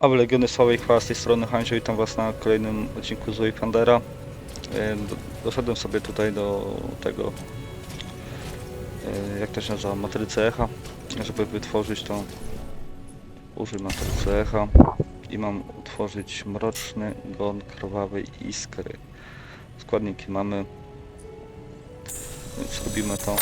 A w Legiony Sławy i Chwała z tej strony Hanzio, witam was na kolejnym odcinku z Wayfandera. E, do- Doszedłem sobie tutaj do tego, e, jak to się nazywa, matrycy echa, żeby wytworzyć tą, użyj matrycy echa i mam utworzyć mroczny gon krwawej iskry. Składniki mamy, więc robimy to,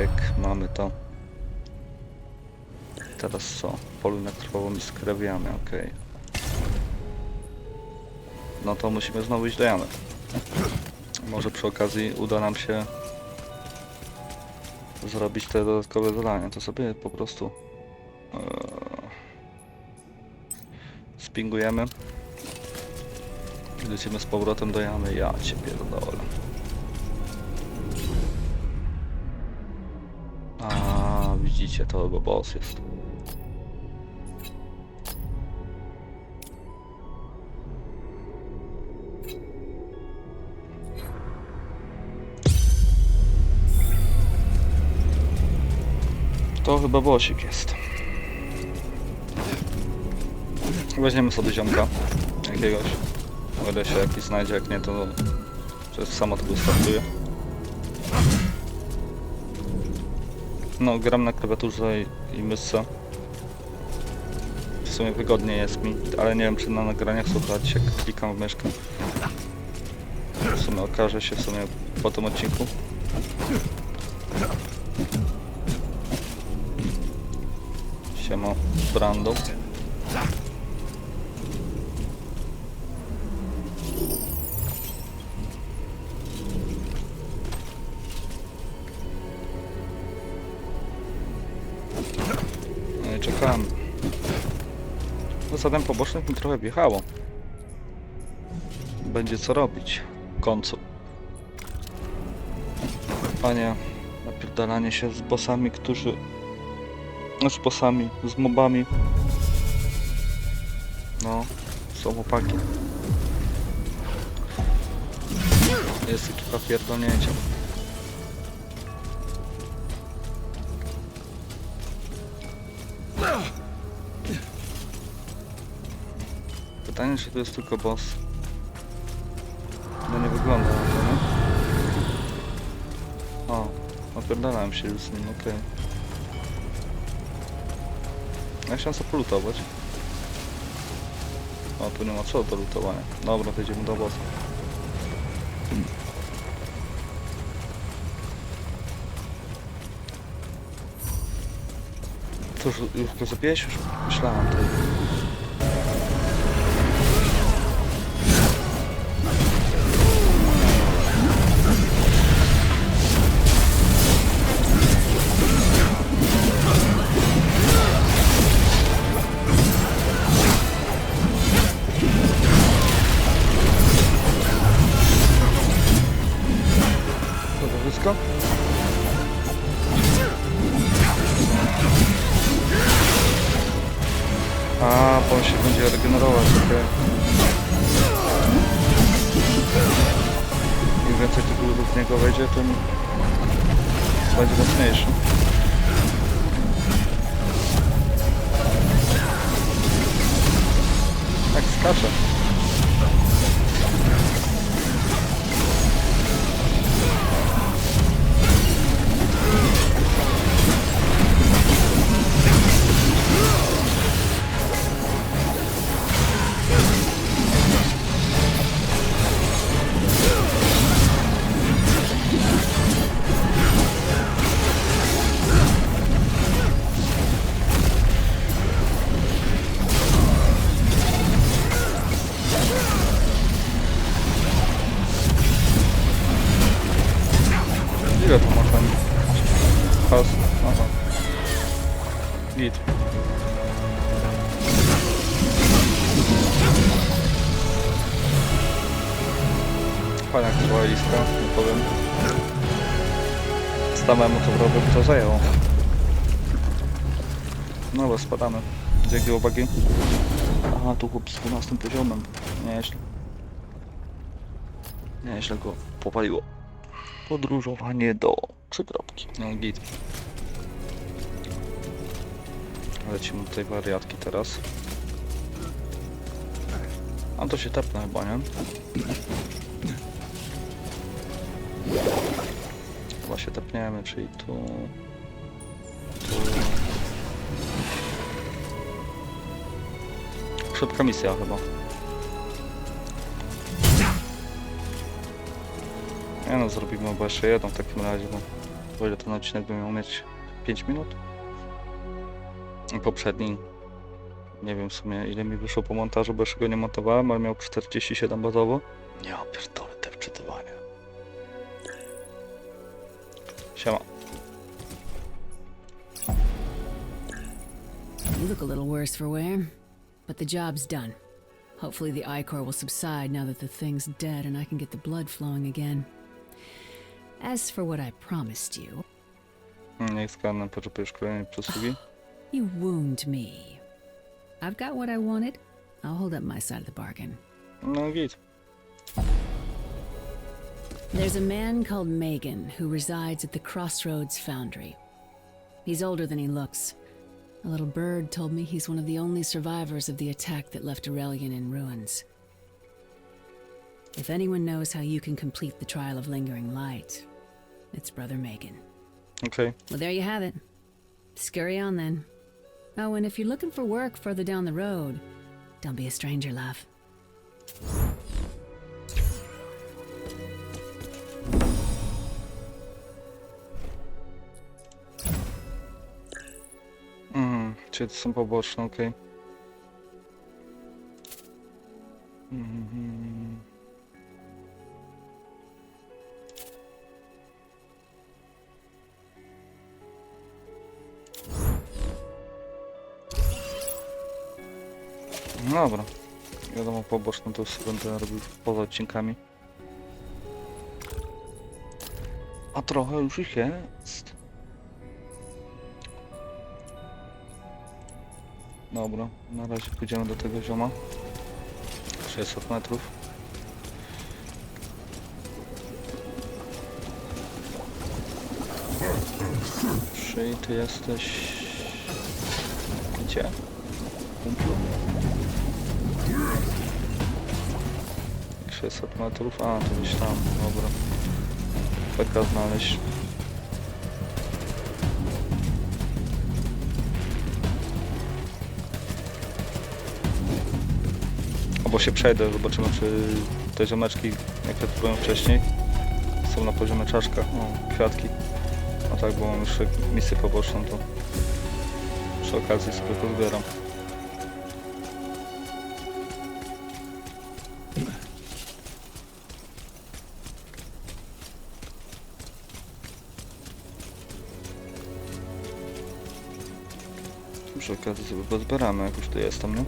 jak mamy to. Teraz co? Polu na krwawą iskrę wiamy, okej. No to musimy znowu iść do jamy. Może przy okazji uda nam się zrobić te dodatkowe zadania. To sobie po prostu eee, spingujemy. I lecimy z powrotem do jamy. Ja cię pierdolę. A widzicie, to chyba boss jest. To chyba bosik jest. Weźmiemy sobie ziomka jakiegoś. O ile się jakiś znajdzie, jak nie to przez samo tylko startuje. No, gram na klawiaturze i, i. W sumie wygodnie jest mi, ale nie wiem czy na nagraniach słuchać jak klikam w myszkę. W sumie okaże się w sumie po tym odcinku. Siema, Brando. No i czekamy. Zasadem pobocznych mi trochę wjechało. Będzie co robić w końcu. Panie, napierdalanie się z bossami, którzy... Z bossami, z mobami. No, są chłopaki. Jest ekipa pierdolnięcia. Pytanie, czy to jest tylko boss? No nie wygląda na to, nie? O, napierdalałem się już z nim, okej. Ja chciałem sobie polutować. O, tu nie ma co do lutowania. Dobra, to idziemy do bossa. To już, go zabiłeś? Już myślałem to. Tak Ile to ma tam? Pas. Aha. Git. Fajna trwała lista, nie powiem. Samemu to robię, to zajęło. No ale spadamy. Dzięki chłopaki. Aha, tu chłop z 12 poziomem. Nieźle. Nieźle go powaliło. Podróżowanie do trzy kropki. No git. Lecimy do tej wariatki teraz. A to się tepnę chyba, nie? Chyba się tepniemy, czyli tu... Tu... Szybka misja chyba. Nie no, zrobimy chyba jeszcze jedną w takim razie, bo o ile ten odcinek by miał mieć 5 minut? Poprzedni nie wiem w sumie ile mi wyszło po montażu, bo jeszcze go nie montowałem, ale miał 47 bazowo. Nie pierdolę te wczytywania. Siema. You look a little worse for wear, but the job's done. Hopefully the ichor will subside now that the thing's dead and I can get the blood flowing again. As for what I promised you, mm, Niech skanę poczepujesz kolejnej przysługi. you wound me. I've got what I wanted. I'll hold up my side of the bargain. No git. There's a man called Megan who resides at the Crossroads Foundry. He's older than he looks. A little bird told me he's one of the only survivors of the attack that left Aurelian in ruins. If anyone knows how you can complete the trial of lingering light, it's Brother Megan. Okay. Well, there you have it. Scurry on then. Oh, and if you're looking for work further down the road, don't be a stranger, love. Mhm, czyli to są poboczne, okej. Mhm. Dobra. Wiadomo, poboczne to już będę robił poza odcinkami. A trochę już ich jest. Dobra, na razie pójdziemy do tego zioma. 600 metrów. Czyli ty jesteś... Gdzie? Kumplu? 600 metrów? A, to gdzieś tam, dobra. Peka znaleźć. Albo się przejdę, zobaczymy czy te ziomeczki, jak ja tu byłem wcześniej, są na poziomie czaszka. O, kwiatki. No tak, bo mam jeszcze misję poboczną, to przy okazji sobie pozbieram. Okazji sobie pozbieramy, jak już tu jestem, nie?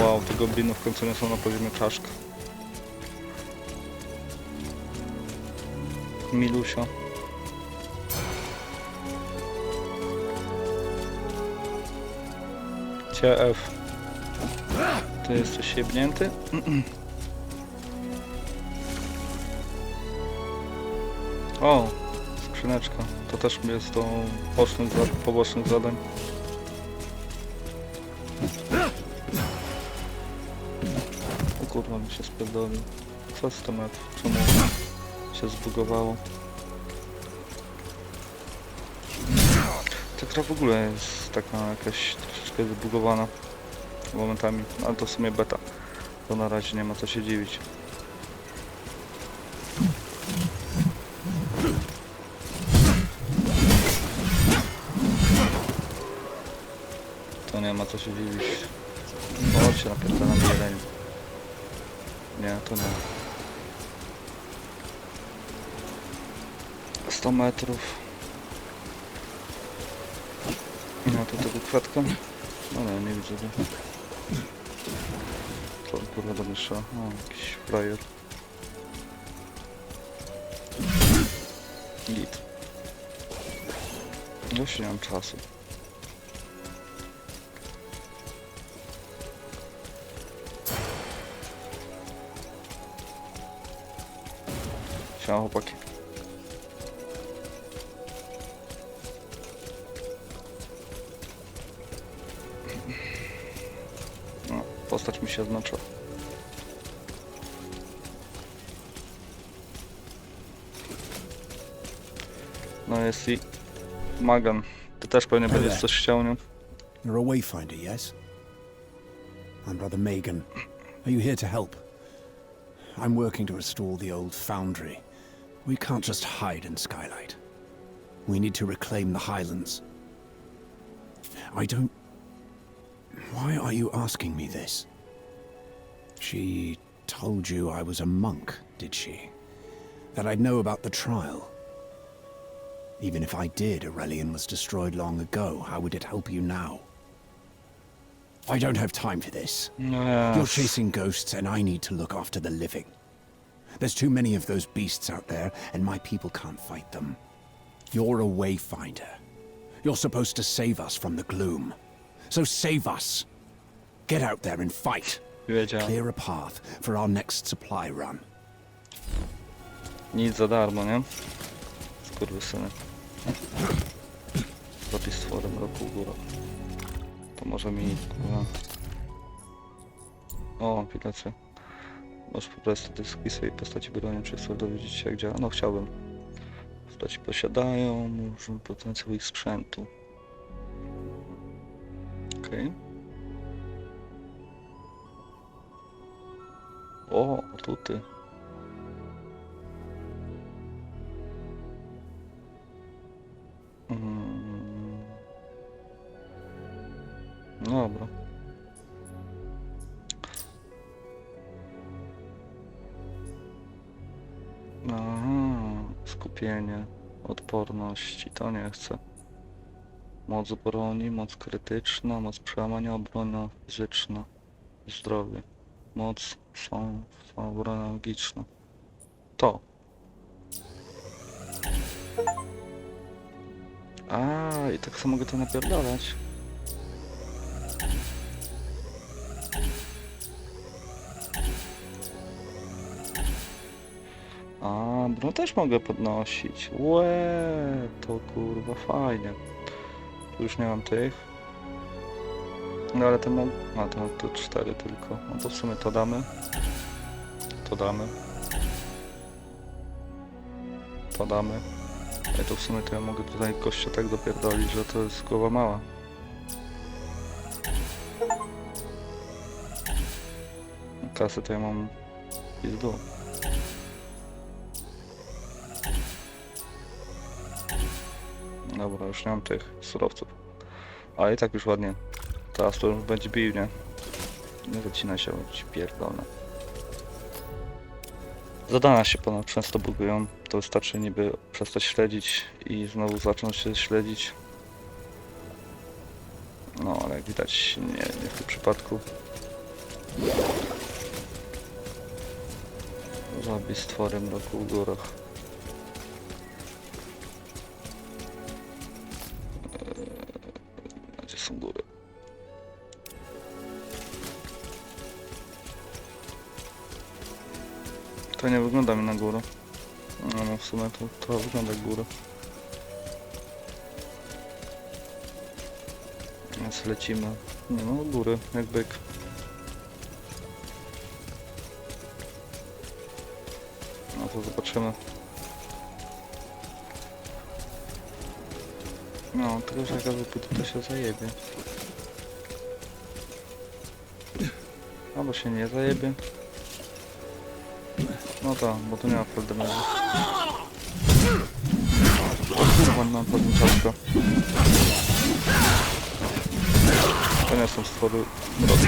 Wow, te gobliny w końcu nie są na poziomie czaszka. Milusio. CF. Ty jesteś jebnięty? O, skrzyneczka. To też jest do pobocznych, za pobocznych zadań. O kurwa mi się spierdolił. Co z tym F? Czemu się zbugowało? Ta gra w ogóle jest taka jakaś troszeczkę zbugowana momentami, ale to w sumie beta. To na razie nie ma co się dziwić. Ma co się dziwić. Chodźcie, napierdalam jeleń. Nie, to nie. 100 metrów. No to tego kwiatka. No nie, nie widzę on, kurwa do strzela? O, jakiś frajer. Git. Już nie mam czasu. там, chłopaki. No, postać mi się oznaczyła. No jest i Magan. Ty też pewnie Hello. będziesz coś chciał, nie? You're a wayfinder, yes? I'm Brother Megan. Are you here to help? I'm working to restore the old foundry. We can't just hide in Skylight. We need to reclaim the Highlands. I don't... Why are you asking me this? She told you I was a monk, did she? That I'd know about the trial. Even if I did, Aurelian was destroyed long ago. How would it help you now? I don't have time for this. No You're chasing ghosts, and I need to look after the living. There's too many of those beasts out there, and my people can't fight them. You're a wayfinder. You're supposed to save us from the gloom. So save us. Get out there and fight. Clear a path for our next supply run. Nic za darmo, nie? Skurwysyny. Zapis stworem roku góra. To może mi... O, aplikację. Możesz po prostu dyski swojej postaci broni, czy chcesz dowiedzieć się jak działa? No chciałbym. Postaci posiadają, możemy potencjał ich sprzętu. Okej. O, atuty. Odporności, to nie chcę. Moc broni, moc krytyczna, moc przełamania, obrona fizyczna, zdrowie. Moc, są, są obrona magiczna. To. A, i tak samo mogę to napierdalać. No też mogę podnosić. Łe, to kurwa fajnie. Tu już nie mam tych. No ale ten mam... A, to mam tu cztery tylko. No to w sumie to damy. To damy. To damy. Ale to w sumie to ja mogę tutaj kościa tak dopierdolić, że to jest głowa mała. Kasy to ja mam pizdu. Dobra, już nie mam tych surowców. Ale i tak już ładnie. Teraz to już będzie bił, nie? Nie zacina się, ci pierdolę. Zadania się ponad często bugują. To wystarczy niby przestać śledzić i znowu zacząć się śledzić. No, ale jak widać nie, nie w tym przypadku. Zabij stwory mroku w górach. Nie wygląda mi na górę. No, no w sumie to, to wygląda jak góra. Więc lecimy. Nie no, góry, jak byk. No to zobaczymy. No, tylko że jak ja wypytu, to się zajebie. Albo się nie zajebie. No tak, bo tu nie ma problemu. Kurwa, mam podniczaszkę. To nie są stwory mroku.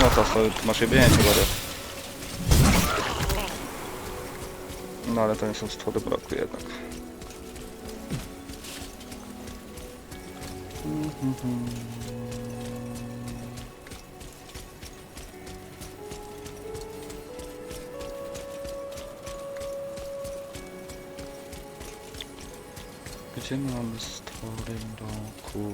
No to sobie masz jebienięcie wariat. No ale to nie są stwory mroku jednak. Gdzie mamy stwory mroku?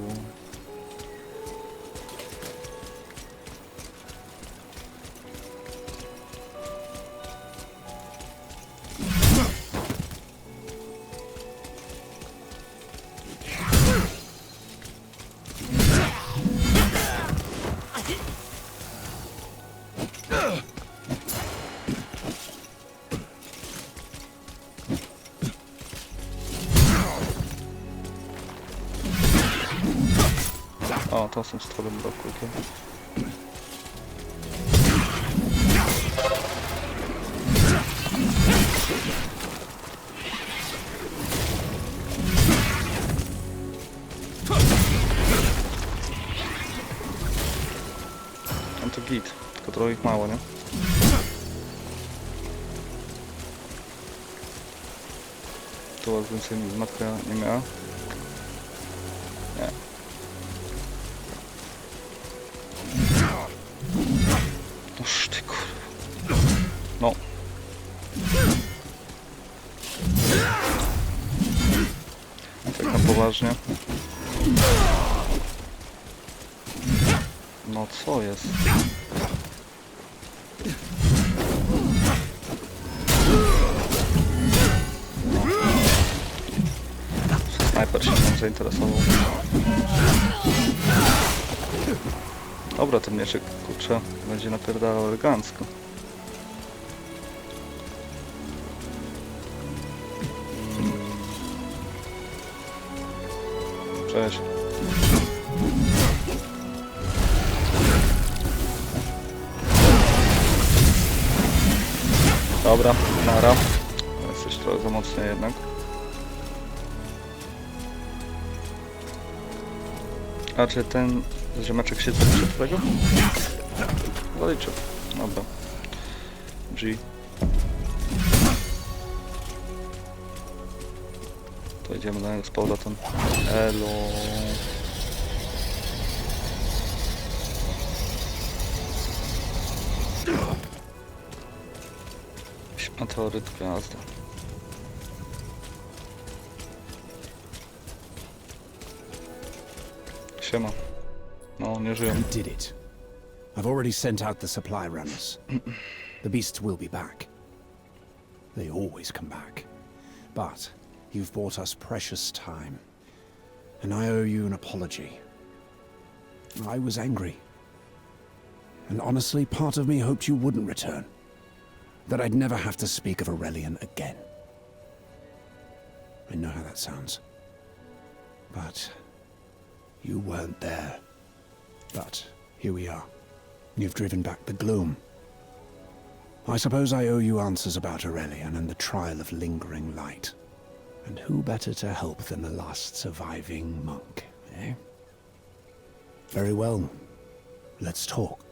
O, to są stwory bloku, okej. No to git, tylko trochę ich mało, nie? Was więcej matka nie miała. No. Tak na poważnie. No co jest? Snajper się tam zainteresował. Dobra, ten mieczek, kurczę, będzie napierdalał elegancko. Cześć. Dobra, nara. Jesteś trochę za mocny jednak. A czy ten ziomeczek się zaliczy tego? Zaliczył. Dobra. G. Do niego z powrotem. Elo. Meteoryt gwiazda. Siema. No, nie żyją. Did it. I've already sent out the supply runners. the beasts will be back. They always come back. But you've bought us precious time. And I owe you an apology. I was angry. And honestly, part of me hoped you wouldn't return. That I'd never have to speak of Aurelian again. I know how that sounds. But you weren't there. But here we are. You've driven back the gloom. I suppose I owe you answers about Aurelian and the trial of lingering light. And who better to help than the last surviving monk, eh? Very well. Let's talk.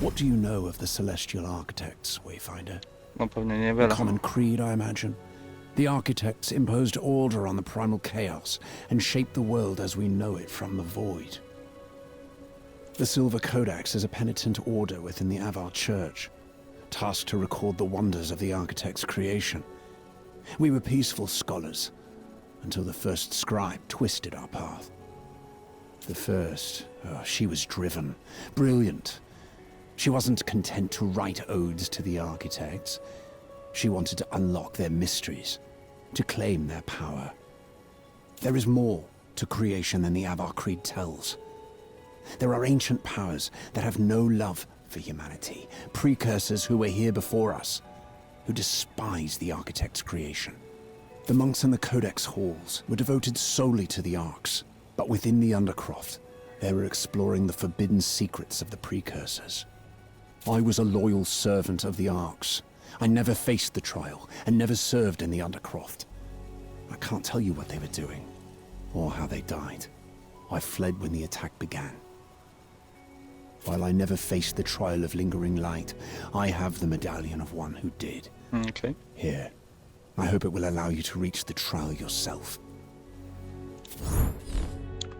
What do you know of the Celestial Architects, Wayfinder? No pewnie A common creed, I imagine. The architects imposed order on the primal chaos and shaped the world as we know it from the void. The Silver Codex is a penitent order within the Avar Church, tasked to record the wonders of the architect's creation. We were peaceful scholars until the first scribe twisted our path. The first, oh, she was driven, brilliant. She wasn't content to write odes to the architects. She wanted to unlock their mysteries, to claim their power. There is more to creation than the Avar Creed tells. There are ancient powers that have no love for humanity, precursors who were here before us, who despised the architect's creation. The monks in the Codex halls were devoted solely to the arcs, but within the Undercroft, they were exploring the forbidden secrets of the precursors. I was a loyal servant of the Arks. I never faced the trial and never served in the Undercroft. I can't tell you what they were doing or how they died. I fled when the attack began. While I never faced the trial of lingering light, I have the medallion of one who did. Okej. Here. I hope it will allow you to reach the trial yourself.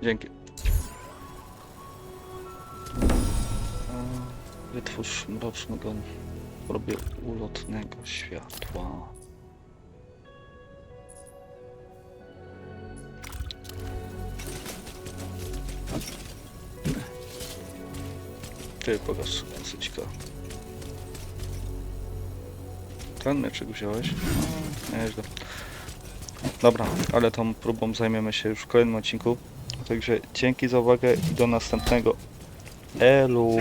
Dzięki. Wytwórz mrocznego robię ulotnego światła. Ty pokaż syćka. Ten mieczyk wziąłeś? No, Nieźle. Dobra, ale tą próbą zajmiemy się już w kolejnym odcinku. Także dzięki za uwagę i do następnego. Elu.